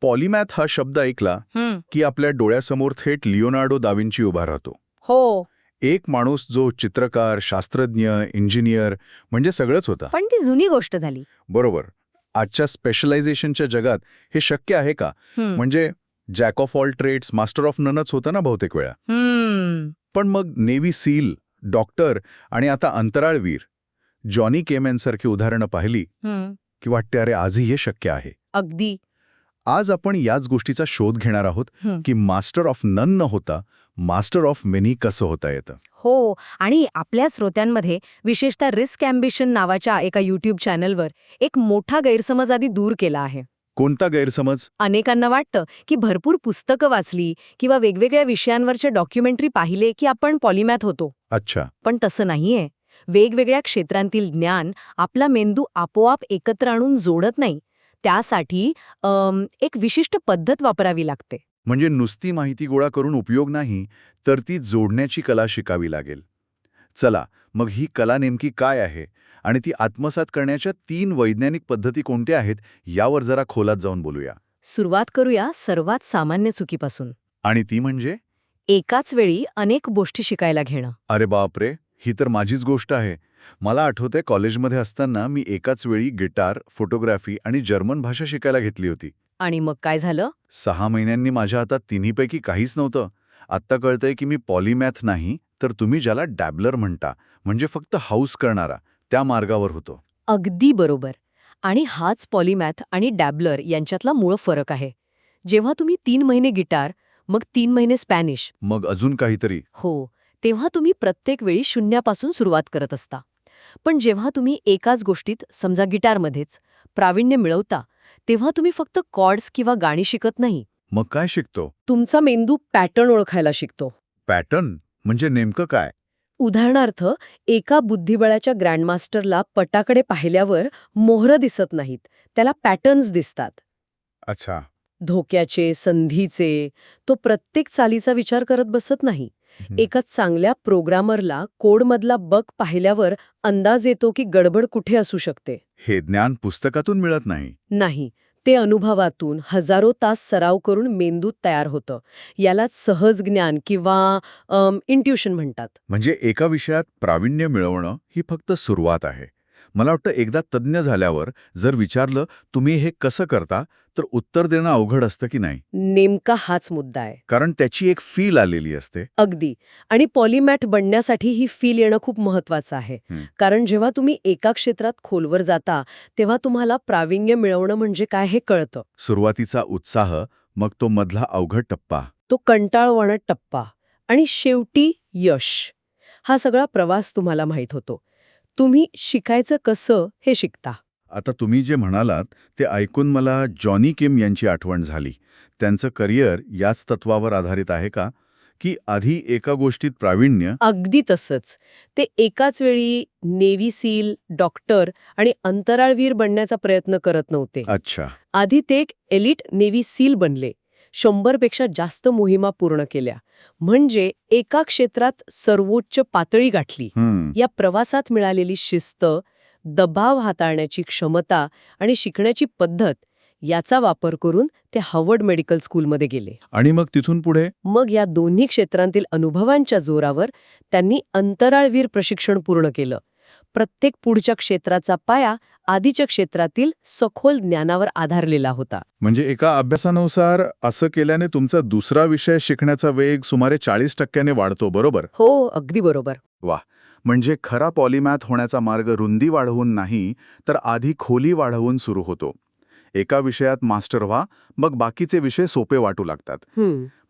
पॉलिमॅथ हा शब्द ऐकला की आपल्या डोळ्यासमोर थेट लिओनार्डो दाविंची उभा राहतो. हो. एक माणूस जो चित्रकार शास्त्रज्ञ इंजिनियर म्हणजे सगळंच होता. पण ती जुनी गोष्ट झाली. बरोबर. आजच्या स्पेशलायझेशनच्या जगात हे शक्य आहे का? म्हणजे jack of all trades master of ननच होतं ना बहुतेक वेळा. पण मग नेव्ही सील डॉक्टर आणि आता अंतराळवीर जॉनी केमॅनसारखी उदाहरणं पाहिली. की वाटते अरे आजही हे शक्य आहे. अगदी. आज आपण याच गोष्टीचा शोध घेणार आहोत. की मास्टर ऑफ नन न होता मास्टर ऑफ मेनी कसं होता येतं. हो आणि आपल्या श्रोत्यांमध्ये विशेषतः रिस्क अँबिशन नावाच्या एका युट्यूब चॅनलवर एक मोठा गैरसमज आधी दूर केला आहे. कोणता गैरसमज? अनेकांना वाटतं की भरपूर पुस्तकं वाचली किंवा वेगवेगळ्या विषयांवरचे डॉक्युमेंटरी पाहिले की आपण पॉलिमॅथ होतो. अच्छा. पण तसं नाहीये. वेगवेगळ्या क्षेत्रांतील ज्ञान आपला मेंदू आपोआप एकत्र आणून जोडत नाही. त्यासाठी एक विशिष्ट पद्धत वापरावी लागते. म्हणजे नुसती माहिती गोळा करून उपयोग नाही तर ती जोडण्याची कला शिकावी लागेल. चला मग ही कला नेमकी काय आहे आणि ती आत्मसात करण्याच्या तीन वैज्ञानिक पद्धती कोणत्या आहेत यावर जरा खोलात जाऊन बोलूया. सुरुवात करूया सर्वात सामान्य चुकीपासून. आणि ती म्हणजे? एकाच वेळी अनेक गोष्टी शिकायला घेणं. अरे बापरे! ही तर माझीच गोष्ट आहे. मला आठवतंय कॉलेजमध्ये असताना मी एकाच वेळी गिटार फोटोग्राफी आणि जर्मन भाषा शिकायला घेतली होती. आणि मग काय झालं? सहा महिन्यांनी माझ्या हातात तिन्हीपैकी काहीच नव्हतं. आत्ता कळतंय की मी पॉलिमॅथ नाही तर तुम्ही ज्याला डॅबलर म्हणता म्हणजे फक्त हाऊस करणारा त्या मार्गावर होतो. अगदी बरोबर. आणि हाच पॉलिमॅथ आणि डॅबलर यांच्यातला मूळ फरक आहे. जेव्हा तुम्ही तीन महिने गिटार मग तीन महिने स्पॅनिश. मग अजून काहीतरी. हो तेव्हा तुम्ही प्रत्येक वेळी शून्यापासून सुरुवात करत असता. पण जेव्हा तुम्ही एकाच गोष्टीत समजा गिटारमध्येच प्रावीण्य मिळवता तेव्हा तुम्ही फक्त कॉर्ड्स किंवा गाणी शिकत नाही. मग काय शिकतो? तुमचा मेंदू पॅटर्न ओळखायला शिकतो. पॅटर्न? म्हणजे नेमकं काय? उदाहरणार्थ एका बुद्धिबळाच्या ग्रँडमास्टरला पटाकडे पाहिल्यावर मोहरं दिसत नाहीत त्याला पॅटर्न्स दिसतात. अच्छा. धोक्याचे संधीचे तो प्रत्येक चालीचा विचार करत बसत नाही. एका चांगल्या प्रोग्रामरला कोडमधला बग पाहिल्यावर अंदाज येतो की गडबड कुठे असू शकते. हे ज्ञान पुस्तकातून मिळत नाही. नाही ते अनुभवातून हजारो तास सराव करून मेंदूत तयार होतं. यालाच सहज ज्ञान किंवा इंट्युशन म्हणतात. म्हणजे एका विषयात प्रावीण्य मिळवणं ही फक्त सुरुवात आहे. मला वाटतं एकदा तज्ज्ञ झाल्यावर जर विचारलं तुम्ही हे कसं करता? तर उत्तर देणं अवघड असतं की नाही? नेमका हाच मुद्दा आहे. कारण त्याची एक फील आलेली असते. अगदी. आणि पॉलिमॅट बनण्यासाठी ही फील येणं खूप महत्वाचं आहे. कारण जेव्हा तुम्ही एका क्षेत्रात खोलवर जाता तेव्हा तुम्हाला प्रावीण्य मिळवणं म्हणजे काय हे कळतं. सुरुवातीचा उत्साह मग तो मधला अवघड टप्पा. तो कंटाळवाणा टप्पा. आणि शेवटी यश. हा सगळा प्रवास तुम्हाला माहीत होतो. तुम्ही शिकायचं कसं हे शिकता? आता तुम्ही जे म्हणालात ते ऐकून मला जॉनी किम यांची आठवण झाली. त्यांचं करिअर याच तत्वावर आधारित आहे का? की आधी एका गोष्टीत प्रावीण्य? अगदी तसंच. ते एकाच वेळी नेव्ही सील डॉक्टर आणि अंतराळवीर बनण्याचा प्रयत्न करत नव्हते. अच्छा. आधी ते एक एलिट नेव्ही सील बनले. शंभरपेक्षा जास्त मोहिमा पूर्ण केल्या. म्हणजे एका क्षेत्रात सर्वोच्च पातळी गाठली. या प्रवासात मिळालेली शिस्त दबाव हाताळण्याची क्षमता आणि शिकण्याची पद्धत याचा वापर करून ते हार्वर्ड मेडिकल स्कूलमध्ये गेले. आणि मग तिथून पुढे? मग या दोन्ही क्षेत्रांतील अनुभवांच्या जोरावर त्यांनी अंतराळवीर प्रशिक्षण पूर्ण केलं. प्रत्येक पुढच्या क्षेत्राचा पाया आधीच्या क्षेत्रातील सखोल ज्ञानावर आधारलेला होता. म्हणजे एका अभ्यासानुसार असं केल्याने तुमचा दुसरा विषय शिकण्याचा वेग सुमारे चाळीस टक्क्याने वाढतो बरोबर? हो अगदी बरोबर. म्हणजे खरा पॉलिमॅथ होण्याचा मार्ग रुंदी वाढवून नाही तर आधी खोली वाढवून सुरू होतो. एका विषयात मास्टर व्हा मग बाकीचे विषय सोपे वाटू लागतात.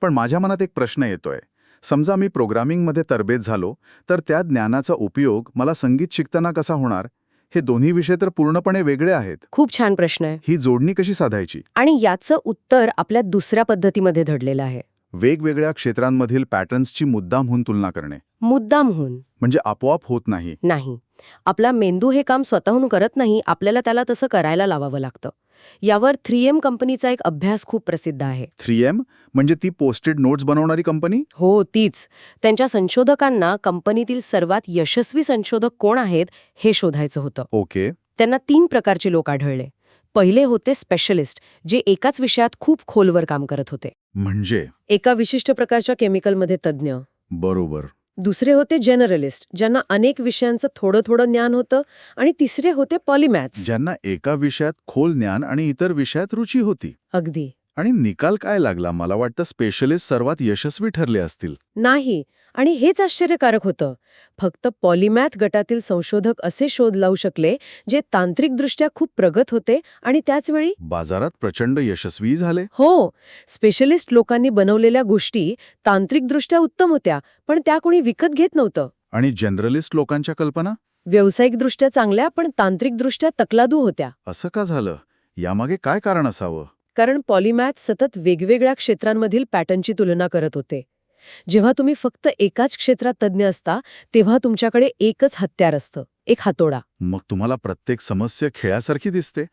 पण माझ्या मनात एक प्रश्न येतोय. समजा मी प्रोग्रामिंगमध्ये तरबेज झालो तर त्या ज्ञानाचा उपयोग मला संगीत शिकताना कसा होणार? हे दोन्ही विषय तर पूर्णपणे वेगळे आहेत. खूप छान प्रश्न आहे. ही जोडणी कशी साधायची? आणि याचं उत्तर आपल्या दुसऱ्या पद्धतीमध्ये धडलेलं आहे. वेगवेगळ्या क्षेत्रांमधील पॅटर्न्सची मुद्दामहून तुलना करणे. मुद्दामहून म्हणजे आपोआप होत नाही. नाही. आपला मेंदू हे काम स्वतःहून करत नाही आपल्याला त्याला तसं करायला लावावं लागतं. यावर थ्री एम कंपनीचा एक अभ्यास खूप प्रसिद्ध आहे. थ्री एम म्हणजे ती पोस्टेड नोट्स बनवणारी कंपनी? हो तीच. त्यांच्या संशोधकांना कंपनीतील सर्वात यशस्वी संशोधक कोण आहेत हे शोधायचं होतं. ओके. त्यांना तीन प्रकारचे लोक आढळले. पहिले होते स्पेशलिस्ट जे एकाच विषयात खूप खोलवर काम करत होते. म्हणजे? एका विशिष्ट प्रकारच्या केमिकलमध्ये तज्ज्ञ. बरोबर. दुसरे होते जनरलिस्ट ज्यांना अनेक विषयांचं थोडं थोडं ज्ञान होतं आणि तिसरे होते पॉलिमॅथ्स ज्यांना एका विषयात खोल ज्ञान आणि इतर विषयात रुची होती. अगदी. आणि निकाल काय लागला? मला वाटतं स्पेशलिस्ट सर्वात यशस्वी ठरले असतील. नाही आणि हेच आश्चर्यकारक होतं. फक्त पॉलिमॅथ गटातील संशोधक असे शोध लावू शकले जे तांत्रिकदृष्ट्या खूप प्रगत होते आणि त्याचवेळी बाजारात प्रचंड यशस्वी झाले? हो स्पेशलिस्ट लोकांनी बनवलेल्या गोष्टी तांत्रिकदृष्ट्या उत्तम होत्या पण त्या कोणी विकत घेत नव्हतं. आणि जनरलिस्ट लोकांच्या कल्पना? व्यावसायिकदृष्ट्या चांगल्या पण तांत्रिकदृष्ट्या तकलादू होत्या. असं का झालं? यामागे काय कारण असावं? कारण पॉलिमॅथ सतत वेगवेगळ्या क्षेत्रांमधील पॅटर्नची तुलना करत होते. जेव्हा तुम्ही फक्त एकाच क्षेत्रात तज्ज्ञ असता तेव्हा तुमच्याकडे एकच हत्यार असतं एक हातोडा. मग तुम्हाला प्रत्येक समस्या खेळासारखी दिसते?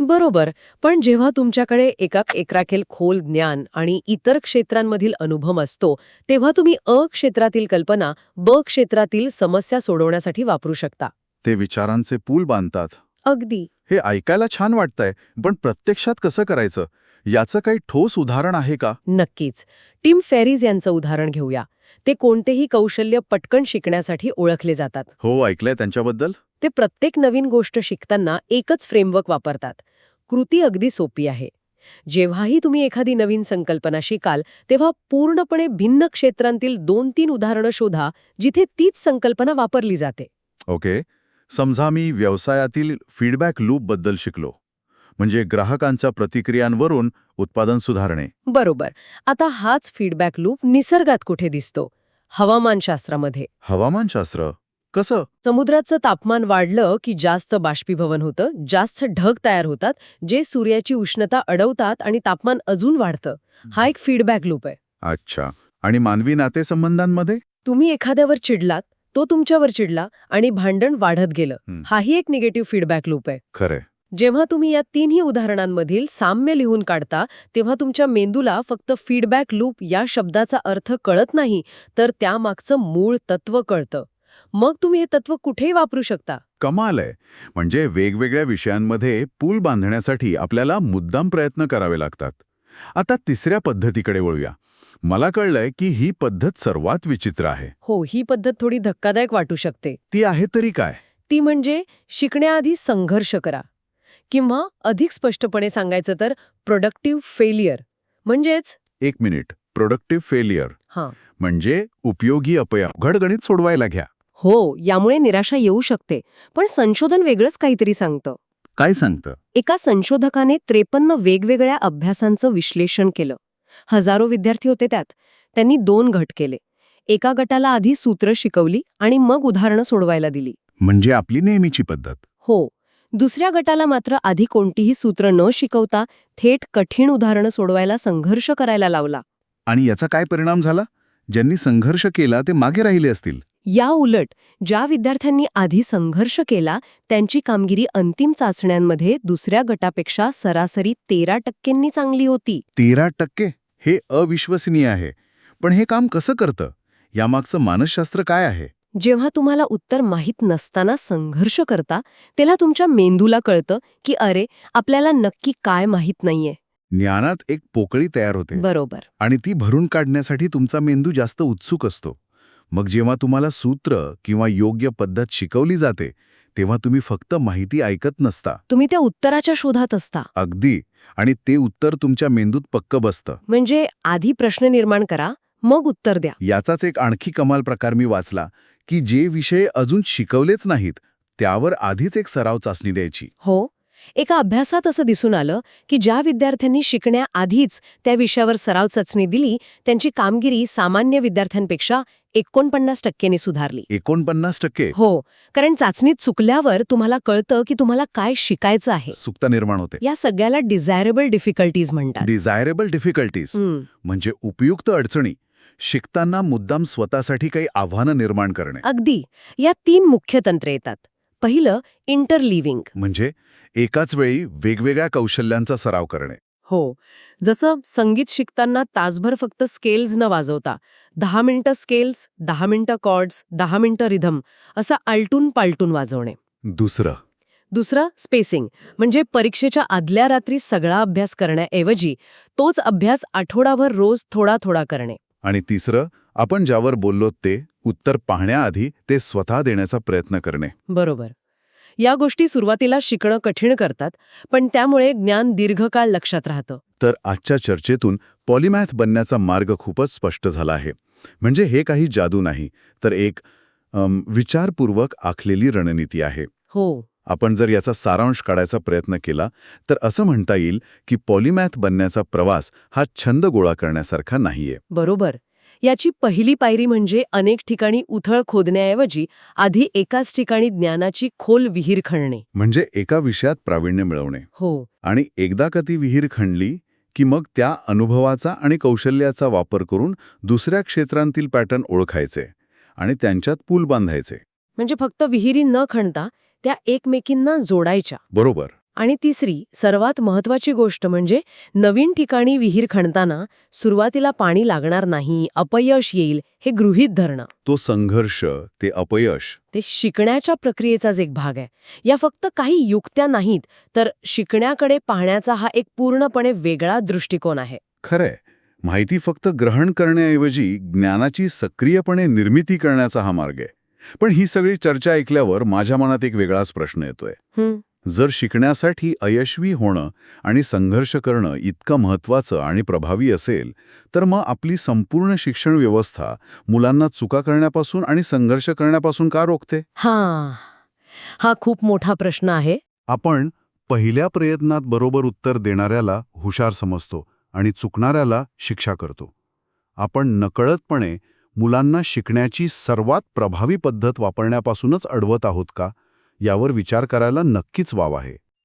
बरोबर पण जेव्हा तुमच्याकडे एका एकराखेल खोल ज्ञान आणि इतर क्षेत्रांमधील अनुभव असतो तेव्हा तुम्ही अ क्षेत्रातील कल्पना ब क्षेत्रातील समस्या सोडवण्यासाठी वापरू शकता. ते विचारांचे पूल बांधतात. अगदी. हे ऐकायला छान वाटतंय पण प्रत्यक्षात कसं करायचं? याचं काही ठोस उदाहरण आहे का? नक्कीच. टीम फेरीज यांचं उदाहरण घेऊया. ते कोणतेही कौशल्य पटकन शिकण्यासाठी ओळखले जातात. हो ऐकलंय त्यांच्याबद्दल? ते प्रत्येक नवीन गोष्ट शिकताना एकच फ्रेमवर्क वापरतात. कृती अगदी सोपी आहे. जेव्हाही तुम्ही एखादी नवीन संकल्पना शिकाल तेव्हा पूर्णपणे भिन्न क्षेत्रांतील दोन तीन उदाहरणं शोधा जिथे तीच संकल्पना वापरली जाते. ओके. समजा मी व्यवसायातील फीडबॅक लूपबद्दल शिकलो. म्हणजे ग्राहकांच्या प्रतिक्रियांवरून उत्पादन सुधारणे. बरोबर. आता हाच फीडबॅक लूप निसर्गात कुठे दिसतो? हवामानशास्त्रामध्ये हवामानशास्त्र कसं? समुद्राचं तापमान वाढलं की जास्त बाष्पीभवन होतं जास्त ढग तयार होतात जे सूर्याची उष्णता अडवतात आणि तापमान अजून वाढतं. हा एक फीडबॅक लूप आहे. अच्छा. आणि मानवी नातेसंबंधांमध्ये? तुम्ही एखाद्यावर चिडलात तो तुमच्यावर चिडला आणि भांडण वाढत गेलं. हाही एक निगेटिव्ह फीडबॅक लूप आहे. खरंय. जेव्हा तुम्ही या तिन्ही उदाहरणांमधील साम्य लिहून काढता तेव्हा तुमच्या मेंदूला फक्त फीडबॅक लूप या शब्दाचा अर्थ कळत नाही तर त्यामागचं मूळ तत्व कळतं. मग तुम्ही हे तत्व कुठेही वापरू शकता. कमाल आहे. म्हणजे वेगवेगळ्या विषयांमध्ये पूल बांधण्यासाठी आपल्याला मुद्दाम प्रयत्न करावे लागतात. आता तिसऱ्या पद्धतीकडे वळूया. मला कळलंय की ही पद्धत सर्वात विचित्र आहे. हो ही पद्धत थोडी धक्कादायक वाटू शकते. ती आहे तरी काय? ती म्हणजे शिकण्याआधी संघर्ष करा. किंवा अधिक स्पष्टपणे सांगायचं तर प्रोडक्टिव्ह फेलियर म्हणजेच एक मिनिट. प्रोडक्टिव्ह फेलियर हां. म्हणजे उपयोगी अपयश घडगणित सोडवायला घ्या. हो यामुळे निराशा येऊ शकते. पण संशोधन वेगळंच काहीतरी सांगतं. काय सांगतं? एका संशोधकाने त्रेपन्न वेगवेगळ्या अभ्यासांचं विश्लेषण केलं. हजारो विद्यार्थी होते त्यात. त्यांनी दोन गट केले. एका गटाला आधी सूत्र शिकवली आणि मग उदाहरणं सोडवायला दिली. म्हणजे आपली नेहमीची पद्धत. हो. दुसऱ्या गटाला मात्र आधी कोणतीही सूत्र न शिकवता थेट कठीण उदाहरणं सोडवायला संघर्ष करायला लावला. आणि याचा काय परिणाम झाला? ज्यांनी संघर्ष केला ते मागे राहिले असतील. या उलट ज्या विद्यार्थ्यांनी आधी संघर्ष केला त्यांची कामगिरी अंतिम चाचण्यांमध्ये दुसऱ्या गटापेक्षा सरासरी तेरा टक्क्यांनी चांगली होती. तेरा टक्के? हे अविश्वसनीय आहे. पण हे काम कसं करतं? यामागचं मानसशास्त्र काय आहे? जेव्हा तुम्हाला उत्तर माहीत नसताना संघर्ष करता तेव्हा तुमच्या मेंदूला कळतं की अरे आपल्याला नक्की काय माहीत नाहीये. ज्ञानात एक पोकळी तयार होते. बरोबर. आणि ती भरून काढण्यासाठी तुमचा मेंदू जास्त उत्सुक असतो. मग जेव्हा तुम्हाला सूत्र किंवा योग्य पद्धत शिकवली जाते तेव्हा तुम्ही फक्त माहिती ऐकत नसता. तुम्ही त्या उत्तराच्या शोधात असता. अगदी. आणि ते उत्तर तुमच्या मेंदूत पक्क बसतं. म्हणजे आधी प्रश्न निर्माण करा मग उत्तर द्या. याचाच एक आणखी कमाल प्रकार मी वाचला की जे विषय अजून शिकवलेच नाहीत त्यावर आधीच एक सराव चाचणी द्यायची. हो. एका अभ्यासात असं दिसून आलं की ज्या विद्यार्थ्यांनी शिकण्याआधीच त्या विषयावर सराव चाचणी दिली त्यांची कामगिरी सामान्य विद्यार्थ्यांपेक्षा एकोणपन्नास टक्क्यांनी सुधारली. एकोणपन्नास टक्के? हो कारण चाचणीत चुकल्यावर तुम्हाला कळतं की तुम्हाला काय शिकायचं आहे. सुप्ता निर्माण होते. या सगळ्याला डिझायरेबल डिफिकल्टीज म्हणतात. डिझायरेबल डिफिकल्टीज म्हणजे उपयुक्त अडचणी शिकताना मुद्दाम स्वतःसाठी काही आव्हानं निर्माण करणे. अगदी. या तीन मुख्य तंत्रे येतात. पहिलं इंटरलिव्हिंग म्हणजे एकाच वेळी वेगवेगळ्या कौशल्यांचा सराव करणे. हो. जसं संगीत शिकताना तासभर फक्त स्केल्स न वाजवता दहा मिनिटं स्केल्स दहा मिनिटं कॉर्ड्स दहा मिनिटं रिधम असं आलटून पालटून वाजवणे. दुसरं. दुसरं स्पेसिंग म्हणजे परीक्षेच्या आदल्या रात्री सगळा अभ्यास करण्याऐवजी तोच अभ्यास आठवडाभर रोज थोडा थोडा करणे. आणि तिसरं आपण ज्यावर बोललो ते उत्तर पाहण्याआधी ते स्वतः देण्याचा प्रयत्न करणे. बरोबर. या गोष्टी सुरुवातीला शिकणं कठीण करतात पण त्यामुळे ज्ञान दीर्घकाळ लक्षात राहतं. तर आजच्या चर्चेतून पॉलिमॅथ बनण्याचा मार्ग खूपच स्पष्ट झाला आहे. म्हणजे हे काही जादू नाही तर एक अम, विचारपूर्वक आखलेली रणनीती आहे. हो. आपण जर याचा सारांश काढायचा प्रयत्न केला तर असं म्हणता येईल की पॉलिमॅथ बनण्याचा प्रवास हा छंद गोळा करण्यासारखा नाहीये. बरोबर. याची पहिली पायरी म्हणजे अनेक ठिकाणी उथळ खोदण्याऐवजी आधी एकाच ठिकाणी ज्ञानाची खोल विहीर खणणे. म्हणजे एका विषयात प्रावीण्य मिळवणे. हो. आणि एकदा का ती विहीर खणली की मग त्या अनुभवाचा आणि कौशल्याचा वापर करून दुसऱ्या क्षेत्रांतील पॅटर्न ओळखायचे आणि त्यांच्यात पूल बांधायचे. म्हणजे फक्त विहिरी न खणता त्या एकमेकींना जोडायच्या. बरोबर. आणि तिसरी सर्वात महत्वाची गोष्ट म्हणजे नवीन ठिकाणी विहीर खणताना सुरुवातीला पाणी लागणार नाही अपयश येईल हे गृहीत धरणं. तो संघर्ष ते अपयश. ते शिकण्याच्या प्रक्रियेचाच एक भाग आहे. या फक्त काही युक्त्या नाहीत तर शिकण्याकडे पाहण्याचा हा एक पूर्णपणे वेगळा दृष्टिकोन आहे. खरंय. माहिती फक्त ग्रहण करण्याऐवजी ज्ञानाची सक्रियपणे निर्मिती करण्याचा हा मार्ग आहे. पण ही सगळी चर्चा ऐकल्यावर माझ्या मनात एक वेगळाच प्रश्न येतोय. जर शिकण्यासाठी अयशस्वी होणं आणि संघर्ष करणं इतकं महत्त्वाचं आणि प्रभावी असेल तर मग आपली संपूर्ण शिक्षण व्यवस्था मुलांना चुका करण्यापासून आणि संघर्ष करण्यापासून का रोखते? हा. हा खूप मोठा प्रश्न आहे. आपण पहिल्या प्रयत्नात बरोबर उत्तर देणाऱ्याला हुशार समजतो आणि चुकणाऱ्याला शिक्षा करतो. आपण नकळतपणे मुलांना शिकण्याची सर्वात प्रभावी पद्धत वापरण्यापासूनच अडवत आहोत का? यावर विचार करायला नक्कीच वाव आहे.